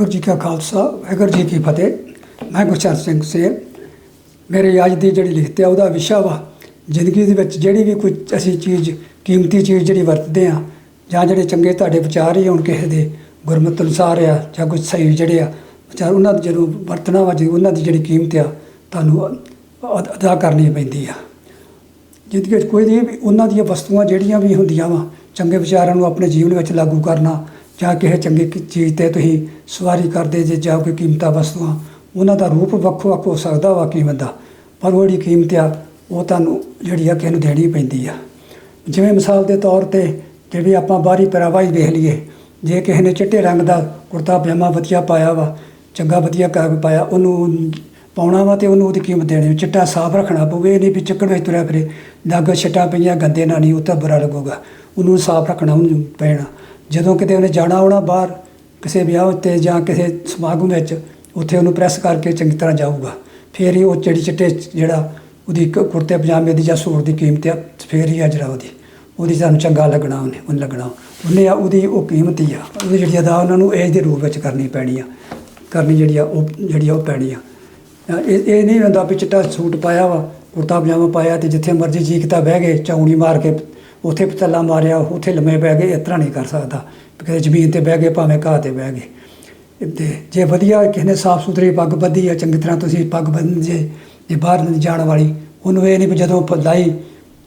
ਵਾਹਿਗੁਰੂ ਜੀ ਕਾ ਖਾਲਸਾ, ਵਾਹਿਗੁਰੂ ਜੀ ਕੀ ਫਤਿਹ। ਮੈਂ ਗੁਰਚਰਨ ਸਿੰਘ ਸੇਲ ਮੇਰੇ ਅੱਜ ਦੀ ਜਿਹੜੀ ਲਿਖਤ ਹੈ, ਉਹਦਾ ਵਿਸ਼ਾ ਵਾ ਜ਼ਿੰਦਗੀ ਦੇ ਵਿੱਚ ਜਿਹੜੀ ਵੀ ਕੋਈ ਅਸੀਂ ਚੀਜ਼, ਕੀਮਤੀ ਚੀਜ਼ ਜਿਹੜੀ ਵਰਤਦੇ ਆ ਜਾਂ ਜਿਹੜੇ ਚੰਗੇ ਤੁਹਾਡੇ ਵਿਚਾਰ ਹੀ ਹੋਣ ਕਿਸੇ ਦੇ ਗੁਰਮਤਿ ਅਨੁਸਾਰ ਆ, ਜਾਂ ਕੁਝ ਸਹੀ ਜਿਹੜੇ ਆ, ਵਿਚਾਰ ਉਹਨਾਂ ਦੀ ਜਦੋਂ ਵਰਤਣਾ ਵਾ, ਜਦੋਂ ਉਹਨਾਂ ਦੀ ਜਿਹੜੀ ਕੀਮਤ ਆ, ਤੁਹਾਨੂੰ ਅਦਾ ਕਰਨੀ ਪੈਂਦੀ ਆ। ਜ਼ਿੰਦਗੀ ਵਿੱਚ ਕੋਈ ਵੀ ਉਹਨਾਂ ਦੀਆਂ ਵਸਤੂਆਂ ਜਿਹੜੀਆਂ ਵੀ ਹੁੰਦੀਆਂ ਵਾ, ਚੰਗੇ ਵਿਚਾਰਾਂ ਨੂੰ ਆਪਣੇ ਜੀਵਨ ਵਿੱਚ ਲਾਗੂ ਕਰਨਾ ਜਾਂ ਕਿਸੇ ਚੰਗੀ ਕੀ- ਚੀਜ਼ ਤੇ ਤੁਸੀਂ ਸਵਾਰੀ ਕਰਦੇ ਜੇ ਜਾਂ ਕੋਈ ਕੀਮਤਾਂ ਵਸਤੂਆਂ, ਉਹਨਾਂ ਦਾ ਰੂਪ ਵੱਖੋ ਵੱਖ ਹੋ ਸਕਦਾ ਵਾ ਕੀਮਤ ਦਾ। ਪਰ ਉਹ ਜਿਹੜੀ ਕੀਮਤ ਆ, ਉਹ ਤੁਹਾਨੂੰ ਜਿਹੜੀ ਆ ਕਿਸੇ ਨੂੰ ਦੇਣੀ ਪੈਂਦੀ ਆ। ਜਿਵੇਂ ਮਿਸਾਲ ਦੇ ਤੌਰ ਤੇ ਜਿਹੜੀ ਆਪਾਂ ਬਾਹਰੀ ਪਹਿਰਾਵਾ ਹੀ ਦੇਖ ਲਈਏ, ਜੇ ਕਿਸੇ ਨੇ ਚਿੱਟੇ ਰੰਗ ਦਾ ਕੁੜਤਾ, ਪਜਾਮਾ ਵਧੀਆ ਪਾਇਆ ਵਾ, ਚੰਗਾ ਵਧੀਆ ਕਰ ਪਾਇਆ, ਉਹਨੂੰ ਪਾਉਣਾ ਵਾ ਤੇ ਉਹਨੂੰ ਉਹਦੀ ਕੀਮਤ ਦੇਣੀ, ਚਿੱਟਾ ਸਾਫ਼ ਰੱਖਣਾ ਪਊਗਾ, ਇਹ ਨਹੀਂ ਵੀ ਚੱਕਰ ਵਿੱਚ ਤੁਰਿਆ ਫਿਰੇ ਦਾਗ ਛਿੱਟਾਂ ਪਈਆਂ, ਗੰਦੇ ਨਾਲ ਨਹੀਂ ਉਹ ਤਾਂ ਬੁਰਾ ਲੱਗੂਗਾ। ਉਹਨੂੰ ਸਾਫ਼ ਰੱਖਣਾ, ਉਹਨੂੰ ਪੈਣਾ। ਜਦੋਂ ਕਿਤੇ ਉਹਨੇ ਜਾਣਾ ਆਉਣਾ ਬਾਹਰ, ਕਿਸੇ ਵਿਆਹ ਉੱਤੇ ਜਾਂ ਕਿਸੇ ਸਮਾਗਮ ਵਿੱਚ, ਉੱਥੇ ਉਹਨੂੰ ਪ੍ਰੈਸ ਕਰਕੇ ਚੰਗੀ ਤਰ੍ਹਾਂ ਜਾਊਗਾ। ਫਿਰ ਹੀ ਉਹ ਚਿੜੀ ਚਿੱਟੇ ਜਿਹੜਾ ਉਹਦੀ ਕ- ਕੁੜਤੇ ਪਜਾਮੇ ਦੀ ਜਾਂ ਸੂਟ ਦੀ ਕੀਮਤ ਆ, ਫਿਰ ਹੀ ਆ ਜਿਹੜਾ ਉਹਦੀ। ਉਹਦੀ ਸਾਨੂੰ ਚੰਗਾ ਲੱਗਣਾ ਉਹਨੇ, ਉਹਨੂੰ ਲੱਗਣਾ। ਉਹਨੇ ਆ ਉਹਦੀ ਉਹ ਕੀਮਤ ਹੀ ਆ। ਉਹਦੀ ਜਿਹੜੀ ਅਦਾ ਉਹਨਾਂ ਨੂੰ ਏਜ ਦੇ ਰੂਪ ਵਿੱਚ ਕਰਨੀ ਪੈਣੀ ਆ। ਕਰਨੀ ਜਿਹੜੀ ਆ ਉਹ, ਜਿਹੜੀ ਆ ਉਹ ਪੈਣੀ ਆ। ਇਹ ਇਹ ਨਹੀਂ ਹੁੰਦਾ ਵੀ ਚਿੱਟਾ ਸੂਟ ਪਾਇਆ ਵਾ, ਕੁੜਤਾ ਪਜਾਮਾ ਪਾਇਆ ਤੇ ਜਿੱਥੇ ਮਰਜ਼ੀ ਜੀ ਕੀਤਾ ਬਹਿ ਗਏ ਚੌਣੀ ਮਾਰ ਕੇ ਉੱਥੇ ਪਤਲਾ ਮਾਰਿਆ, ਉੱਥੇ ਲੰਮੇ ਪੈ ਗਏ, ਇਸ ਤਰ੍ਹਾਂ ਨਹੀਂ ਕਰ ਸਕਦਾ। ਵੀ ਕਿਤੇ ਜ਼ਮੀਨ ਤੇ ਬਹਿ ਗਏ, ਭਾਵੇਂ ਘਾਹ ਤੇ ਬਹਿ ਗਏ। ਤੇ ਜੇ ਵਧੀਆ ਕਿਸੇ ਨੇ ਸਾਫ਼ ਸੁਥਰੀ ਪੱਗ ਬੱਧੀ ਆ, ਚੰਗੀ ਤਰ੍ਹਾਂ ਤੁਸੀਂ ਪੱਗ ਬੰਨ ਜੇ ਜੇ ਬਾਹਰ ਨਹੀਂ ਜਾਣ ਵਾਲੀ, ਉਹਨੂੰ ਇਹ ਨਹੀਂ ਵੀ ਜਦੋਂ ਲਾਈ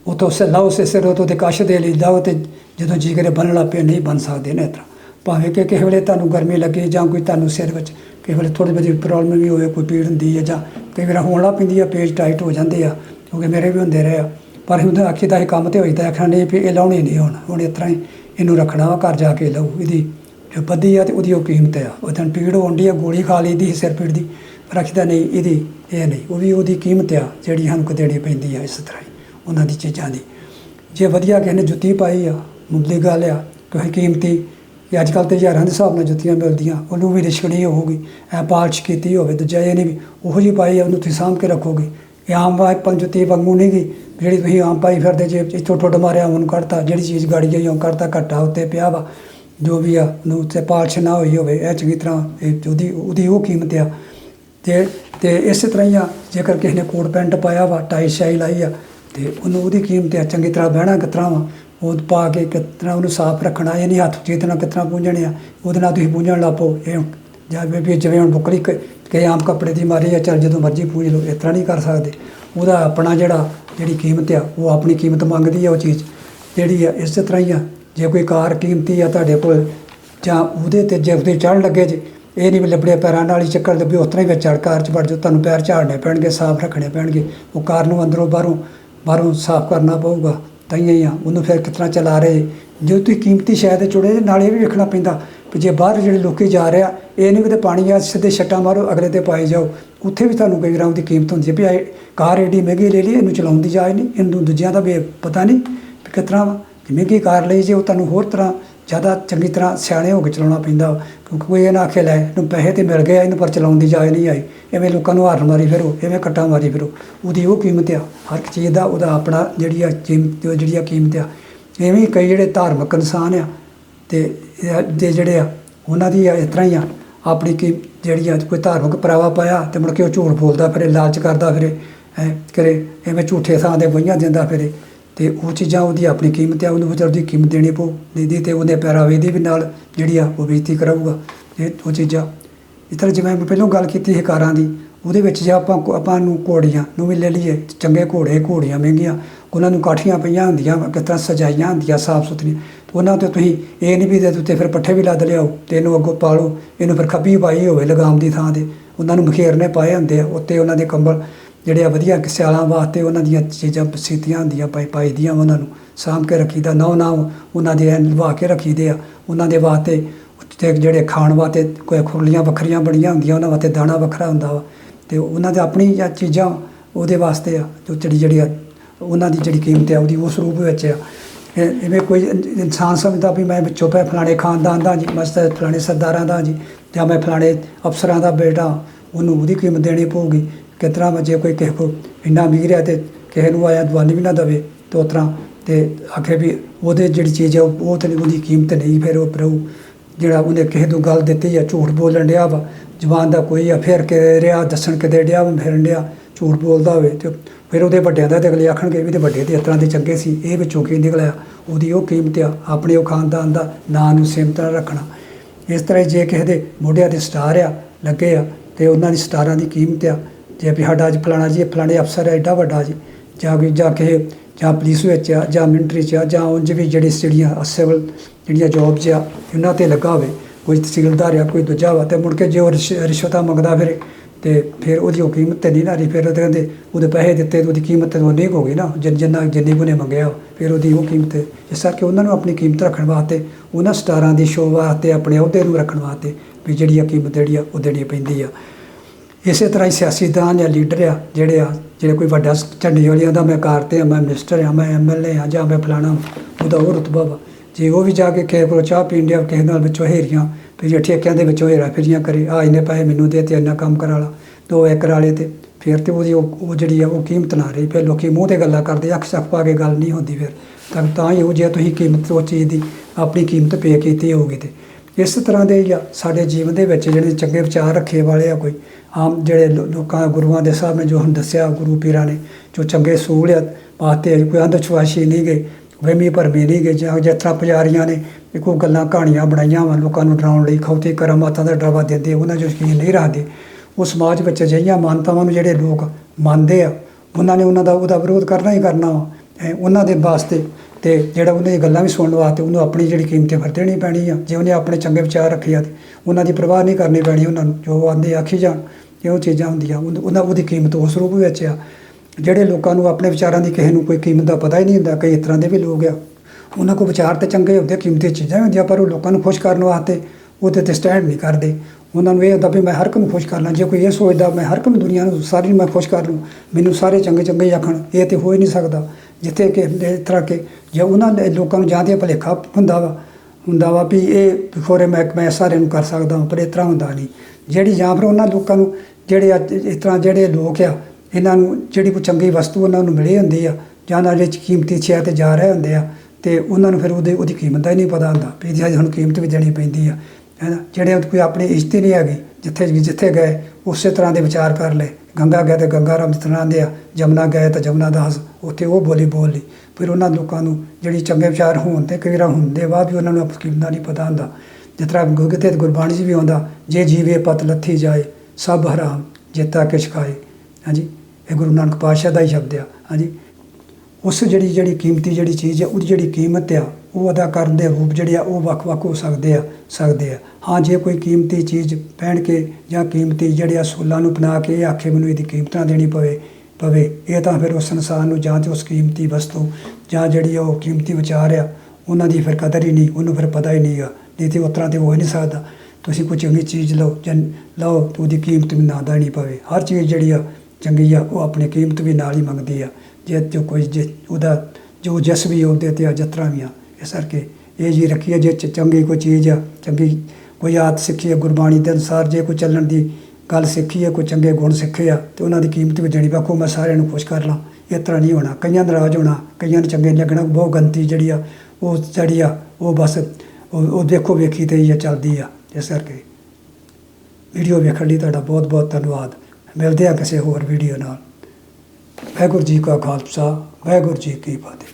ਉਤੋਂ ਸੇ ਲਾਓ ਸੇ ਸਿਰ ਉਤੋਂ ਤੇ ਕਸ਼ ਦੇ ਲਈ ਲਾਓ ਤੇ ਜਦੋਂ ਜੀ ਕਰੇ ਬੰਨਣ ਲੱਗ ਪਏ, ਨਹੀਂ ਬਣ ਸਕਦੇ ਨੇ ਇਸ ਭਾਵੇਂ ਕਿ ਕਿਸੇ ਵੇਲੇ ਤੁਹਾਨੂੰ ਗਰਮੀ ਲੱਗੇ ਜਾਂ ਕੋਈ ਤੁਹਾਨੂੰ ਸਿਰ ਵਿੱਚ ਕਿਸੇ ਵੇਲੇ ਥੋੜੀ ਬਹੁਤੀ ਪ੍ਰੋਬਲਮ ਵੀ ਹੋਵੇ, ਕੋਈ ਪੀੜ ਹੁੰਦੀ ਹੈ ਜਾਂ ਕਈ ਵਾਰ ਹੋਣ ਲੱਗ ਪੈਂਦੀ ਆ ਪੇਜ ਟਾਈਟ ਹੋ ਜਾਂਦੇ ਆ, ਕਿਉਂਕਿ ਮੇਰੇ ਵੀ ਹੁੰਦੇ ਰਹੇ ਆ। ਪਰ ਹੁਣ ਆਖੀ ਦਾ ਇਹ ਕੰਮ ਤੇ ਹੋਈਦਾ ਆਖਣਾ ਨਹੀਂ ਵੀ ਇਹ ਲਾਉਣੇ ਨਹੀਂ ਹੁਣ ਹੁਣ ਇਸ ਤਰ੍ਹਾਂ ਹੀ ਇਹਨੂੰ ਰੱਖਣਾ ਵਾ, ਘਰ ਜਾ ਕੇ ਲਓ ਇਹਦੀ ਜੋ ਬੱਦੀ ਆ ਤੇ ਉਹਦੀ ਉਹ ਕੀਮਤ ਆ। ਉਹ ਤਾਂ ਪੀੜ ਹੁੰਦੀ ਆ, ਗੋਲੀ ਖਾ ਲਈਦੀ ਸੀ ਸਿਰ ਪੀੜ ਦੀ, ਪਰ ਆਖੀਦਾ ਨਹੀਂ, ਇਹਦੀ ਇਹ ਨਹੀਂ, ਉਹ ਵੀ ਉਹਦੀ ਕੀਮਤ ਆ, ਜਿਹੜੀ ਸਾਨੂੰ ਕੋ ਦੇਣੀ ਪੈਂਦੀ ਆ ਇਸ ਤਰ੍ਹਾਂ ਹੀ, ਉਹਨਾਂ ਦੀ ਚੀਜ਼ਾਂ ਦੀ। ਜੇ ਵਧੀਆ ਕਿਸੇ ਨੇ ਜੁੱਤੀ ਪਾਈ ਆ, ਮੁੱਢਲੀ ਗੱਲ ਆ ਕੋਈ ਕੀਮਤੀ ਕਿ ਅੱਜ ਕੱਲ੍ਹ ਤੇ ਹਜ਼ਾਰਾਂ ਦੇ ਹਿਸਾਬ ਨਾਲ ਜੁੱਤੀਆਂ ਮਿਲਦੀਆਂ, ਉਹਨੂੰ ਵੀ ਰਿਸ਼ਕਣੀ ਹੋਊਗੀ, ਐ ਪਾਲਿਸ਼ ਕੀਤੀ ਹੋਵੇ, ਦੂਜਾ ਇਹ ਨਹੀਂ ਵੀ ਉਹੋ ਜਿਹੀ ਪਾਈ ਆ, ਉਹਨੂੰ ਤੁਸੀਂ ਸਾਂਭ ਕੇ ਰੱਖੋਗੇ। ਇਹ ਆਮ ਵਾ ਪੰਜ ਜੁੱਤੀ ਵਾਂਗੂ ਨਹੀਂ ਗੀ ਜਿਹੜੀ ਤੁਸੀਂ ਆਮ ਪਾਈ ਫਿਰਦੇ ਜੇ, ਇੱਥੋਂ ਠੁੱਡ ਮਾਰਿਆ, ਉਹਨੂੰ ਕੱਢਤਾ, ਜਿਹੜੀ ਚੀਜ਼ ਗਾੜੀ ਆਈ ਉਹ ਕਰਤਾ ਘੱਟਾ ਉੱਤੇ ਪਿਆ ਵਾ, ਜੋ ਵੀ ਆ, ਉਹਨੂੰ ਤੇ ਪਾਲਸ਼ ਨਾ ਹੋਈ ਹੋਵੇ, ਇਹ ਚੰਗੀ ਤਰ੍ਹਾਂ, ਇਹ ਉਹਦੀ ਉਹਦੀ ਉਹ ਕੀਮਤ ਆ। ਤੇ ਤੇ ਇਸੇ ਤਰ੍ਹਾਂ ਹੀ ਆ, ਜੇਕਰ ਕਿਸੇ ਨੇ ਕੋਟ ਪੈਂਟ ਪਾਇਆ ਵਾ, ਟਾਈ ਸ਼ਾਈ ਲਾਈ ਆ, ਤੇ ਉਹਨੂੰ ਉਹਦੀ ਕੀਮਤ ਆ, ਚੰਗੀ ਤਰ੍ਹਾਂ ਬਹਿਣਾ ਕਿਤਰਾ ਵਾ, ਉਹ ਪਾ ਕੇ ਕਿਤਨਾ ਉਹਨੂੰ ਸਾਫ਼ ਰੱਖਣਾ ਇਹ ਨਹੀਂ ਹੱਥ ਚੀਤ ਨਾਲ ਕਿਤਨਾ ਪੂੰਝਣੇ ਆ, ਉਹਦੇ ਨਾਲ ਤੁਸੀਂ ਪੂੰਝਣ ਲੱਪੋ ਇਹ ਜਿਵੇਂ ਵੀ ਜਿਵੇਂ ਹੁਣ ਬੁੱਕਲੀ ਕ- ਕਿ ਆਮ ਕੱਪੜੇ ਦੀ ਮਾਰੀ ਆ, ਚੱਲ ਜਦੋਂ ਮਰਜ਼ੀ ਪੂਜ ਲਓ, ਇਸ ਤਰ੍ਹਾਂ ਨਹੀਂ ਕਰ ਸਕਦੇ। ਉਹਦਾ ਆਪਣਾ ਜਿਹੜਾ, ਜਿਹੜੀ ਕੀਮਤ ਆ, ਉਹ ਆਪਣੀ ਕੀਮਤ ਮੰਗਦੀ ਆ ਉਹ ਚੀਜ਼। ਜਿਹੜੀ ਆ, ਇਸੇ ਤਰ੍ਹਾਂ ਹੀ ਆ। ਜੇ ਕੋਈ ਕਾਰ ਕੀਮਤੀ ਆ ਤੁਹਾਡੇ ਕੋਲ, ਜਾਂ ਉਹਦੇ ਤੇ ਜੇ ਤੁਸੀਂ ਚੜ੍ਹਨ ਲੱਗੇ ਜੇ, ਇਹ ਨਹੀਂ ਵੀ ਲੱਭੜੇ ਪੈਰਾਂ ਨਾਲ ਹੀ ਚੱਕਰ ਲੱਭੇ, ਉਸ ਤਰ੍ਹਾਂ ਹੀ ਵਿੱਚ ਚੜ੍ਹ ਕਾਰ ਚ ਵੜ ਜਾਓ, ਤੁਹਾਨੂੰ ਪੈਰ ਝਾੜਨੇ ਪੈਣਗੇ, ਸਾਫ਼ ਰੱਖਣੇ ਪੈਣਗੇ। ਉਹ ਕਾਰ ਨੂੰ ਅੰਦਰੋਂ ਬਾਹਰੋਂ ਬਾਹਰੋਂ ਸਾਫ਼ ਕਰਨਾ ਪਊਗਾ, ਤਾਂ ਹੀ ਆ। ਉਹਨੂੰ ਫਿਰ ਕਿਸ ਤਰ੍ਹਾਂ ਚਲਾ ਰਹੇ? ਜੇ ਤੁਸੀਂ ਕੀਮਤੀ ਸ਼ਾਇਦ ਤੇ ਚੁੜੇ ਨਾਲ ਇਹ ਵੀ ਵੇਖਣਾ ਪੈਂਦਾ ਵੀ ਜੇ ਬਾਹਰ ਜਿਹੜੇ ਲੋਕੀ ਜਾ ਰਿਹਾ ਇਹ ਨਹੀਂ ਕਿਤੇ ਪਾਣੀ ਆ, ਸਿੱਧੇ ਛੱਟਾਂ ਮਾਰੋ, ਅਗਲੇ ਤੇ ਪਾਈ ਜਾਓ। ਉੱਥੇ ਵੀ ਤੁਹਾਨੂੰ ਕਈ ਵਾਰ ਦੀ ਕੀਮਤ ਹੁੰਦੀ ਹੈ ਵੀ ਇਹ ਕਾਰ ਏਡੀ ਮਹਿੰਗੀ ਲੈ ਲਈ, ਇਹਨੂੰ ਚਲਾਉਣ ਦੀ ਜਾਚ ਨਹੀਂ, ਇਹਨੂੰ ਦੂਜਿਆਂ ਦਾ ਵੀ ਪਤਾ ਨਹੀਂ ਵੀ ਕਿਸ ਤਰ੍ਹਾਂ ਵਾ। ਮਹਿੰਗੀ ਕਾਰ ਲਈ ਜੇ ਉਹ ਤੁਹਾਨੂੰ ਹੋਰ ਤਰ੍ਹਾਂ ਜ਼ਿਆਦਾ ਚੰਗੀ ਤਰ੍ਹਾਂ ਸਿਆਣੇ ਹੋ ਕੇ ਚਲਾਉਣਾ ਪੈਂਦਾ ਵਾ। ਕਿਉਂਕਿ ਕੋਈ ਇਹ ਨਾ ਆਖੇ, ਲੈ ਇਹਨੂੰ ਪੈਸੇ ਤੇ ਮਿਲ ਗਏ ਇਹਨੂੰ ਪਰ ਚਲਾਉਣ ਦੀ ਜਾਚ ਨਹੀਂ ਆਈ। ਐਵੇਂ ਲੋਕਾਂ ਨੂੰ ਹਾਰਨ ਮਾਰੀ ਫਿਰੋ, ਐਵੇਂ ਕੱਟਾ ਮਾਰੀ ਫਿਰੋ। ਉਹਦੀ ਉਹ ਕੀਮਤ ਆ, ਹਰ ਇੱਕ ਚੀਜ਼ ਦਾ ਉਹਦਾ ਆਪਣਾ ਜਿਹੜੀ ਆ ਕੀਮਤ ਜਿਹੜੀ ਆ ਕੀਮਤ ਆ। ਐਵੇਂ ਕਈ ਜਿਹੜੇ ਧਾਰਮਿਕ ਇਨਸਾਨ ਆ ਤੇ ਇਹ ਦੇ ਜਿਹੜੇ ਆ, ਉਹਨਾਂ ਦੀ ਆ, ਇਸ ਤਰ੍ਹਾਂ ਹੀ ਆ, ਆਪਣੀ ਕੀ ਜਿਹੜੀ ਆ, ਕੋਈ ਧਾਰਮਿਕ ਪਰਾਵਾ ਪਾਇਆ ਤੇ ਮੁੜ ਕੇ ਉਹ ਝੂਠ ਬੋਲਦਾ ਫਿਰੇ, ਲਾਲਚ ਕਰਦਾ ਫਿਰੇ ਐ ਕਰੇ, ਐਵੇਂ ਝੂਠੇ ਥਾਂ ਦੇ ਬਈਆਂ ਦਿੰਦਾ ਫਿਰੇ, ਤੇ ਉਹ ਚੀਜ਼ਾਂ ਉਹਦੀ ਆਪਣੀ ਕੀਮਤ ਆ, ਉਹਨੂੰ ਵਿਚਾਰ ਦੀ ਕੀਮਤ ਦੇਣੀ ਪਊ ਦੀਦੀ ਤੇ ਉਹਦੇ ਪਹਿਰਾਵੇ ਦੀ ਵੀ ਨਾਲ ਜਿਹੜੀ ਆ, ਉਹ ਬੇਇੱਜ਼ਤੀ ਕਰਾਊਗਾ ਇਹ ਉਹ ਚੀਜ਼ਾਂ। ਇਸ ਤਰ੍ਹਾਂ ਜਿਵੇਂ ਮੈਂ ਪਹਿਲਾਂ ਗੱਲ ਕੀਤੀ ਸੀ ਕਾਰਾਂ ਦੀ, ਉਹਦੇ ਵਿੱਚ ਜੇ ਆਪਾਂ ਕੋ- ਆਪਾਂ ਨੂੰ ਘੋੜੀਆਂ ਨੂੰ ਵੀ ਲੈ ਲਈਏ, ਚੰਗੇ ਘੋੜੇ, ਘੋੜੀਆਂ ਮਹਿੰਗੀਆਂ, ਉਹਨਾਂ ਨੂੰ ਕਾਠੀਆਂ ਪਈਆਂ ਹੁੰਦੀਆਂ, ਕਿਸ ਤਰ੍ਹਾਂ ਸਜਾਈਆਂ ਹੁੰਦੀਆਂ ਸਾਫ਼ ਸੁਥਰੀਆਂ ਉਹਨਾਂ ਤੇ ਤੁਸੀਂ ਇਹ ਨਹੀਂ ਵੀ ਦੇ ਉੱਤੇ ਫਿਰ ਪੱਠੇ ਵੀ ਲੱਦ ਲਿਆਓ ਤੇ ਇਹਨੂੰ ਅੱਗੋਂ ਪਾਲੋ। ਇਹਨੂੰ ਫਿਰ ਖੱਬੀ ਪਾਈ ਹੋਵੇ ਲਗਾਮ ਦੀ ਥਾਂ ਤੇ। ਉਹਨਾਂ ਨੂੰ ਮਖੇਰਨੇ ਪਾਏ ਹੁੰਦੇ ਆ, ਉੱਤੇ ਉਹਨਾਂ ਦੇ ਕੰਬਲ ਜਿਹੜੇ ਆ ਵਧੀਆ ਸਿਆਲਾਂ ਵਾਸਤੇ ਉਹਨਾਂ ਦੀਆਂ ਚੀਜ਼ਾਂ ਪਸੀਤੀਆਂ ਹੁੰਦੀਆਂ, ਪਾਈ ਪਾਈ ਦੀਆਂ ਉਹਨਾਂ ਨੂੰ, ਸਾਂਭ ਕੇ ਰੱਖੀਦਾ। ਨੌ ਨਾ ਉਹਨਾਂ ਦੇ ਐਨ ਲਵਾ ਕੇ ਰੱਖੀਦੇ ਆ। ਉਹਨਾਂ ਦੇ ਵਾਸਤੇ ਤੇ ਜਿਹੜੇ ਖਾਣ ਵਾਸਤੇ ਕੋਈ ਖੁਰਲੀਆਂ ਵੱਖਰੀਆਂ ਬਣੀਆਂ ਹੁੰਦੀਆਂ, ਉਹਨਾਂ ਵਾਸਤੇ ਦਾਣਾ ਵੱਖਰਾ ਹੁੰਦਾ ਵਾ। ਤੇ ਉਹਨਾਂ ਦੇ ਆਪਣੀ ਜਾਂ ਚੀਜ਼ਾਂ ਉਹਦੇ ਵਾਸਤੇ ਆ, ਜੋ ਜਿਹੜੀ ਜਿਹੜੀ ਆ, ਉਹਨਾਂ ਦੀ ਜਿਹੜੀ ਕੀਮਤ ਆ ਉਹਦੀ ਉਸ ਰੂਪ ਵਿੱਚ ਆ। ਇਵੇਂ ਕੋਈ ਇਨਸਾਨ ਸਮਝਦਾ ਵੀ ਮੈਂ ਵਿੱਚੋਂ ਪੈ ਫਲਾਣੇ ਖਾਨਦਾਨ ਦਾ ਜੀ ਮੈਂ ਫਲਾਣੇ ਸਰਦਾਰਾਂ ਦਾ ਜੀ, ਜਾਂ ਮੈਂ ਫਲਾਣੇ ਅਫਸਰਾਂ ਦਾ ਬੇਟਾ, ਉਹਨੂੰ ਉਹਦੀ ਕੀਮਤ ਦੇਣੀ ਪਊਗੀ। ਕਿਸ ਤਰ੍ਹਾਂ ਵਾ ਜੇ ਕੋਈ ਕਿਸੇ ਕੋ ਇੰਨਾ ਅਮੀਰ ਹੈ ਤੇ ਕਿਸੇ ਨੂੰ ਆਇਆ ਦਵਾਨੀ ਵੀ ਨਾ ਦਵੇ, ਤੇ ਉਸ ਤਰ੍ਹਾਂ ਤੇ ਆਖੇ ਵੀ ਉਹਦੇ ਜਿਹੜੀ ਚੀਜ਼ ਹੈ, ਉਹ ਉਹ ਤੇ ਉਹਦੀ ਕੀਮਤ ਨਹੀਂ ਫਿਰ ਉਹ ਪ੍ਰਭੂ। ਜਿਹੜਾ ਉਹਨੇ ਕਿਸੇ ਨੂੰ ਗੱਲ ਦਿੱਤੀ ਆ ਝੂਠ ਬੋਲਣ ਡਿਆ ਵਾ, ਜ਼ਬਾਨ ਦਾ ਕੋਈ ਆ ਫਿਰ ਕੇ ਰਿਹਾ, ਦੱਸਣ ਕਿਤੇ ਡਿਆ ਵਾ, ਫਿਰਨ ਡਿਆ, ਝੂਠ ਬੋਲਦਾ ਹੋਵੇ ਤੇ ਫਿਰ ਉਹਦੇ ਵੱਡਿਆਂ ਦਾ ਤੇ ਅਗਲੇ ਆਖਣਗੇ ਵੀ ਤੇ ਵੱਡੇ ਤੇ ਇਸ ਤਰ੍ਹਾਂ ਦੇ ਚੰਗੇ ਸੀ, ਇਹ ਵਿੱਚੋਂ ਕੀ ਨਿਕਲਿਆ? ਉਹਦੀ ਉਹ ਕੀਮਤ ਆ, ਆਪਣੇ ਉਹ ਖਾਨਦਾਨ ਦਾ ਨਾਂ ਨੂੰ ਸਿਮਤਾਂ ਰੱਖਣਾ। ਇਸ ਤਰ੍ਹਾਂ ਹੀ ਜੇ ਕਿਸੇ ਦੇ ਮੋਢਿਆਂ ਤੇ ਸਟਾਰ ਆ, ਲੱਗੇ ਆ, ਤੇ ਉਹਨਾਂ ਦੀ ਸਟਾਰਾਂ ਦੀ ਕੀਮਤ ਆ, ਜੇ ਵੀ ਸਾਡਾ ਅੱਜ ਫਲਾਣਾ ਜੀ ਫਲਾਣੇ ਅਫਸਰ ਹੈ ਐਡਾ ਵੱਡਾ ਜੀ, ਜਾਂ ਕੋਈ ਜਾ ਕੇ, ਜਾਂ ਪੁਲਿਸ ਵਿੱਚ ਆ, ਜਾਂ ਮਿਲਟਰੀ 'ਚ ਆ, ਜਾਂ ਉਂਝ ਵੀ ਜਿਹੜੀ ਜਿਹੜੀਆਂ ਸਿਵਲ ਜਿਹੜੀਆਂ ਜੌਬਸ ਆ ਉਹਨਾਂ ਤੇ ਲੱਗਾ ਹੋਵੇ ਕੋਈ ਤਹਿਸੀਲਦਾਰ ਆ, ਕੋਈ ਦੂਜਾ ਵਾ, ਤੇ ਮੁੜ ਕੇ ਜੇ ਉਹ ਰਿਸ਼- ਰਿਸ਼ਵਤਾਂ ਮੰਗਦਾ ਫਿਰ ਤੇ ਫਿਰ ਉਹਦੀ ਉਹ ਕੀਮਤ ਤੇ ਨਹੀਂ ਨਾ ਰਹੀ, ਫਿਰ ਉਹਦੇ ਕਹਿੰਦੇ ਉਹਦੇ ਪੈਸੇ ਦਿੱਤੇ ਤੇ ਉਹਦੀ ਕੀਮਤ ਤੇ ਉਨੀ ਕੁ ਹੋ ਗਈ ਨਾ, ਜਿੰਨ- ਜਿੰਨਾ, ਜਿੰਨੀ ਉਹਨੇ ਮੰਗਿਆ, ਫਿਰ ਉਹਦੀ ਉਹ ਕੀਮਤ ਇਸ ਕਰਕੇ ਉਹਨਾਂ ਨੂੰ ਆਪਣੀ ਕੀਮਤ ਰੱਖਣ ਵਾਸਤੇ, ਉਹਨਾਂ ਸਟਾਰਾਂ ਦੀ ਸ਼ੋਅ ਵਾਸਤੇ, ਆਪਣੇ ਅਹੁਦੇ ਨੂੰ ਰੱਖਣ ਵਾਸਤੇ ਵੀ ਜਿਹੜੀ ਆ ਕੀਮਤ ਜਿਹੜੀ ਆ ਉਹ ਦੇਣੀ ਪੈਂਦੀ ਆ। ਇਸੇ ਤਰ੍ਹਾਂ ਹੀ ਸਿਆਸੀਦਾਨ ਜਾਂ ਲੀਡਰ ਆ, ਜਿਹੜੇ ਆ, ਜਿਹੜੇ ਕੋਈ ਵੱਡਾ ਝੰਡੇ ਵਾਲਿਆਂ ਦਾ ਮੈਂ ਕਾਰ ਤੇ ਆ, ਮੈਂ ਮਿਨਿਸਟਰ ਆ, ਮੈਂ ਐਮਐਲਏ ਆ ਜਾਂ ਮੈਂ ਫਲਾਣਾ, ਉਹਦਾ ਉਹ ਰੁਤਬਾ ਵਾ। ਜੇ ਉਹ ਵੀ ਜਾ ਕੇ ਕਿਸੇ ਕੋਲ ਚਾਹ ਪੀਣ ਡਿਆ ਕਿਸੇ ਨਾਲ ਵਿੱਚੋਂ ਹੇਰੀਆਂ ਫਿਰ ਜੇ ਠੇਕਿਆਂ ਦੇ ਵਿੱਚੋਂ ਹੇਰਾ ਫੇਰੀਆਂ ਕਰੇ, ਆ, ਇੰਨੇ ਪੈਸੇ ਮੈਨੂੰ ਦੇ ਤੇ ਇੰਨਾ ਕੰਮ ਕਰਾ ਲਾ, ਦੋ ਇੱਕ ਵਾਲੇ ਤੇ। ਫਿਰ ਤੇ ਉਹਦੀ ਉਹ ਉਹ ਜਿਹੜੀ ਆ, ਉਹ ਕੀਮਤ ਨਾ ਰਹੀ। ਫਿਰ ਲੋਕੀ ਮੂੰਹ ਤੇ ਗੱਲਾਂ ਕਰਦੇ, ਅੱਖ ਸੱਖ ਪਾ ਕੇ ਗੱਲ ਨਹੀਂ ਹੁੰਦੀ ਫਿਰ। ਤਾਂ ਤਾਂ ਹੀ ਉਹ ਜੇ ਤੁਸੀਂ ਕੀਮਤ, ਉਹ ਚੀਜ਼ ਦੀ ਆਪਣੀ ਕੀਮਤ ਪੇ ਕੀਤੀ ਹੋਊਗੀ ਤੇ। ਇਸ ਤਰ੍ਹਾਂ ਦੇ ਹੀ ਆ, ਸਾਡੇ ਜੀਵਨ ਦੇ ਵਿੱਚ ਜਿਹੜੇ ਚੰਗੇ ਵਿਚਾਰ ਰੱਖੇ ਵਾਲੇ ਆ ਕੋਈ, ਆਮ ਜਿਹੜੇ ਲੋਕਾਂ, ਗੁਰੂਆਂ ਦੇ ਸਾਹਿਬ ਨੇ ਜੋ ਹੁਣ ਦੱਸਿਆ ਗੁਰੂ ਪੀਰਾਂ ਨੇ, ਜੋ ਚੰਗੇ ਸੂਲ ਆ ਪਾਤੇ ਕੋਈ ਅੰਧ ਵਿਸ਼ਵਾਸੀ ਨਹੀਂ ਗਏ ਵਹਿਮੀ ਭਰਮੀ ਨਹੀਂ ਗਏ ਜਾਂ ਜਿਸ ਪੁਜਾਰੀਆਂ ਨੇ ਵੀ ਕੋਈ ਗੱਲਾਂ ਕਹਾਣੀਆਂ ਬਣਾਈਆਂ ਵਾ ਲੋਕਾਂ ਨੂੰ ਡਰਾਉਣ ਲਈ ਖੌਤੇ ਕਰਾਮਾਤਾਂ ਦਾ ਡਰਾਵਾ ਦਿੰਦੇ ਉਹਨਾਂ ਜੋ ਯਕੀਨ ਨਹੀਂ ਰੱਖਦੇ ਉਹ ਸਮਾਜ ਵਿੱਚ ਅਜਿਹੀਆਂ ਮਾਨਤਾਵਾਂ ਨੂੰ ਜਿਹੜੇ ਲੋਕ ਮੰਨਦੇ ਆ ਉਹਨਾਂ ਨੇ ਉਹਨਾਂ ਦਾ ਉਹਦਾ ਵਿਰੋਧ ਕਰਨਾ ਹੀ ਕਰਨਾ ਵਾ। ਹੈਂ, ਉਹਨਾਂ ਦੇ ਵਾਸਤੇ ਤੇ ਜਿਹੜਾ ਉਹਨਾਂ ਦੀਆਂ ਗੱਲਾਂ ਵੀ ਸੁਣਨ ਵਾਸਤੇ ਉਹਨੂੰ ਆਪਣੀ ਜਿਹੜੀ ਕੀਮਤ ਵਰਤਣੀ ਪੈਣੀ ਆ। ਜੇ ਉਹਨੇ ਆਪਣੇ ਚੰਗੇ ਵਿਚਾਰ ਰੱਖੇ ਆ ਤੇ ਉਹਨਾਂ ਦੀ ਪਰਵਾਹ ਨਹੀਂ ਕਰਨੀ ਪੈਣੀ ਉਹਨਾਂ ਨੂੰ ਜੋ ਆਂਦੇ ਆਖੀ ਜਾਣ ਇਹ ਉਹ ਚੀਜ਼ਾਂ ਹੁੰਦੀਆਂ ਉਹਨ- ਉਹਨਾਂ ਉਹਦੀ ਕੀਮਤ ਉਸ ਰੂਪ ਵਿੱਚ ਆ। ਜਿਹੜੇ ਲੋਕਾਂ ਨੂੰ ਆਪਣੇ ਵਿਚਾਰਾਂ ਦੀ ਕਿਸੇ ਨੂੰ ਕੋਈ ਕੀਮਤ ਦਾ ਪਤਾ ਹੀ ਨਹੀਂ ਹੁੰਦਾ ਕਈ ਇਸ ਤਰ੍ਹਾਂ ਦੇ ਵੀ ਲੋਕ ਆ। ਉਹਨਾਂ ਕੋਲ ਵਿਚਾਰ ਤੇ ਚੰਗੇ ਹੁੰਦੇ ਕੀਮਤੀ ਚੀਜ਼ਾਂ ਵੀ ਹੁੰਦੀਆਂ ਪਰ ਉਹ ਲੋਕਾਂ ਨੂੰ ਖੁਸ਼ ਕਰਨ ਵਾਸਤੇ ਉਹਦੇ ਤੇ ਸਟੈਂਡ ਨਹੀਂ ਕਰਦੇ। ਉਹਨਾਂ ਨੂੰ ਇਹ ਹੁੰਦਾ ਵੀ ਮੈਂ ਹਰ ਇੱਕ ਨੂੰ ਖੁਸ਼ ਕਰ ਲਾਂ ਜੇ ਕੋਈ ਇਹ ਸੋਚਦਾ ਮੈਂ ਹਰ ਇੱਕ ਨੂੰ ਦੁਨੀਆ ਨੂੰ ਸਾਰੀ ਨੂੰ ਮੈਂ ਖੁਸ਼ ਕਰ ਲੂੰ ਮੈਨੂੰ ਸਾਰੇ ਚੰਗੇ ਚੰਗੇ ਆਖਣ ਇਹ ਤੇ ਹੋ ਹੀ ਨਹੀਂ ਸਕਦਾ। ਜਿੱਥੇ ਕਿ ਇਸ ਤਰ੍ਹਾਂ ਕਿ ਜੇ ਉਹਨਾਂ ਦੇ ਲੋਕਾਂ ਨੂੰ ਜਾਂ ਤੇ ਭੁਲੇਖਾ ਹੁੰਦਾ ਵਾ ਹੁੰਦਾ ਵਾ ਵੀ ਇਹ ਖੋਰੇ ਮੈਂ ਮੈਂ ਸਾਰਿਆਂ ਨੂੰ ਕਰ ਸਕਦਾ ਹਾਂ, ਪਰ ਇਸ ਤਰ੍ਹਾਂ ਹੁੰਦਾ ਨਹੀਂ। ਜਿਹੜੀ ਜਾਂ ਫਿਰ ਉਹਨਾਂ ਲੋਕਾਂ ਨੂੰ ਜਿਹੜੇ ਅੱਜ ਇਸ ਤਰ੍ਹਾਂ ਜਿਹੜੇ ਲੋਕ ਆ ਇਹਨਾਂ ਨੂੰ ਜਿਹੜੀ ਕੋਈ ਚੰਗੀ ਵਸਤੂ ਉਹਨਾਂ ਨੂੰ ਮਿਲੀ ਹੁੰਦੀ ਆ, ਜਾਂ ਨਾਲ ਵਿੱਚ ਕੀਮਤੀ ਸ਼ੈ ਤੇ ਜਾ ਰਹੇ ਹੁੰਦੇ ਆ, ਤੇ ਉਹਨਾਂ ਨੂੰ ਫਿਰ ਉਹਦੇ, ਉਹਦੀ ਕੀਮਤ ਦਾ ਹੀ ਨਹੀਂ ਪਤਾ ਹੁੰਦਾ, ਵੀ ਇਹਦੀ ਹੁਣ ਕੀਮਤ ਵੀ ਦੇਣੀ ਪੈਂਦੀ ਆ ਹੈਨਾ ਜਿਹੜੇ ਕੋਈ ਆਪਣੀ ਇੱਜ਼ਤ ਨਹੀਂ ਹੈਗੀ, ਜਿੱਥੇ ਜਿੱਥੇ ਗਏ, ਉਸੇ ਤਰ੍ਹਾਂ ਦੇ ਵਿਚਾਰ ਕਰ ਲਏ, ਗੰਗਾ ਗਏ ਤੇ ਗੰਗਾ ਰਾਮ ਤਰ੍ਹਾਂ ਦੇ ਆ, ਜਮਨਾ ਗਏ ਤਾਂ ਜਮਨਾ ਦਾਸ, ਉੱਥੇ ਉਹ ਬੋਲੀ ਬੋਲ ਲਈ, ਫਿਰ ਉਹਨਾਂ ਲੋਕਾਂ ਨੂੰ ਜਿਹੜੀ ਚੰਗੇ ਵਿਚਾਰ ਹੋਣ ਤੇ ਕਈ ਵਾਰ ਹੁੰਦੇ ਬਾਅਦ ਵੀ ਉਹਨਾਂ ਨੂੰ ਆਪਣੀ ਕੀਮਤ ਦਾ ਨਹੀਂ ਪਤਾ ਹੁੰਦਾ, ਜਿਸ ਤਰ੍ਹਾਂ ਗੁਰਗਤੇ ਤੇ ਗੁਰਬਾਣੀ 'ਚ ਵੀ ਆਉਂਦਾ, ਜੇ ਜੀਵੇ ਪਤ ਲੱਥੀ ਜਾਏ, ਸਭ ਹਰਾਮ, ਜੇਤਾ ਕਿਛ ਖਾਏ, ਹਾਂਜੀ? ਇਹ ਗੁਰੂ ਨਾਨਕ ਪਾਤਸ਼ਾਹ ਦਾ ਹੀ ਸ਼ਬਦ ਆ। ਹਾਂਜੀ। ਉਸ ਜਿਹੜੀ ਜਿਹੜੀ ਕੀਮਤੀ ਜਿਹੜੀ ਚੀਜ਼ ਆ, ਉਹਦੀ ਜਿਹੜੀ ਕੀਮਤ ਆ, ਉਹ ਅਦਾ ਕਰਨ ਦੇ ਰੂਪ ਜਿਹੜੇ ਆ, ਉਹ ਵੱਖ-ਵੱਖ ਹੋ ਸਕਦੇ ਆ ਸਕਦੇ ਆ। ਹਾਂ, ਜੇ ਕੋਈ ਕੀਮਤੀ ਚੀਜ਼ ਪਹਿਨ ਕੇ ਜਾਂ ਕੀਮਤੀ ਜਿਹੜੇ ਅਸੂਲਾਂ ਨੂੰ ਅਪਣਾ ਕੇ ਇਹ ਆਖੇ ਮੈਨੂੰ ਇਹਦੀ ਕੀਮਤਾਂ ਦੇਣੀ ਪਵੇ ਪਵੇ, ਇਹ ਤਾਂ ਫਿਰ ਉਸ ਇਨਸਾਨ ਨੂੰ ਜਾਂ ਤੇ ਉਸ ਕੀਮਤੀ ਵਸਤੂ ਜਾਂ ਜਿਹੜੀ ਉਹ ਕੀਮਤੀ ਵਿਚਾਰ ਆ, ਉਹਨਾਂ ਦੀ ਫਿਰ ਕਦਰ ਹੀ ਨਹੀਂ, ਉਹਨੂੰ ਫਿਰ ਪਤਾ ਹੀ ਨਹੀਂਗਾ ਨਹੀਂ ਤੇ ਉਸ ਤਰ੍ਹਾਂ ਤੇ ਹੋ ਹੀ ਨਹੀਂ ਸਕਦਾ। ਤੁਸੀਂ ਕੋਈ ਚੰਗੀ ਚੀਜ਼ ਲਓ, ਜਾਂ ਲਓ ਤੇ ਉਹਦੀ ਕੀਮਤ ਵੀ ਨਾ ਦੇਣੀ ਪਵੇ। ਹਰ ਚੀਜ਼ ਜਿਹੜੀ ਆ ਚੰਗੀ ਆ, ਉਹ ਆਪਣੀ ਕੀਮਤ ਵੀ ਨਾਲ ਹੀ ਮੰਗਦੀ ਆ। ਜੇ ਜੋ ਕੋਈ ਜੇ ਉਹਦਾ ਜੋ ਜਸ ਵੀ ਉਹਦੇ ਤੇ ਆ ਜਤਰਾ ਵੀ ਆ, ਇਸ ਕਰਕੇ ਇਹ ਜੀ ਆ ਜੇ ਚ- ਚੰਗੀ ਕੋਈ ਚੀਜ਼ ਆ, ਚੰਗੀ ਕੋਈ ਆਦਤ ਸਿੱਖੀ ਆ, ਗੁਰਬਾਣੀ ਦੇ ਅਨੁਸਾਰ ਜੇ ਕੋਈ ਚੱਲਣ ਦੀ ਗੱਲ ਸਿੱਖੀ ਹੈ ਕੋਈ ਚੰਗੇ ਗੁਣ ਸਿੱਖੇ ਆ, ਤੇ ਉਹਨਾਂ ਦੀ ਕੀਮਤ ਵੀ ਦੇਣੀ ਵੇਖੋ ਮੈਂ ਸਾਰਿਆਂ ਨੂੰ ਖੁਸ਼ ਕਰ ਲਾਂ, ਇਸ ਤਰ੍ਹਾਂ ਨਹੀਂ ਹੋਣਾ। ਕਈਆਂ ਨਾਰਾਜ਼ ਹੋਣਾ, ਕਈਆਂ ਨੂੰ ਚੰਗੇ ਨਹੀਂ ਲੱਗਣਾ, ਬਹੁਤ ਗੰਦੀ ਜਿਹੜੀ ਆ, ਉਹ ਜਿਹੜੀ ਆ, ਉਹ ਬਸ ਉਹ ਉਹ ਦੇਖੋ ਵੇਖੀ ਤੇ ਹੀ ਆ, ਚੱਲਦੀ ਆ, ਇਸ ਕਰਕੇ। ਵੀਡੀਓ ਵੇਖਣ ਲਈ ਤੁਹਾਡਾ ਬਹੁਤ ਬਹੁਤ ਧੰਨਵਾਦ। ਮਿਲਦੇ ਆ ਕਿਸੇ ਹੋਰ ਵੀਡੀਓ ਨਾਲ। ਵਾਹਿਗੁਰੂ ਜੀ ਕਾ ਖਾਲਸਾ ਵਾਹਿਗੁਰੂ ਜੀ ਕੀ ਫਤਿਹ।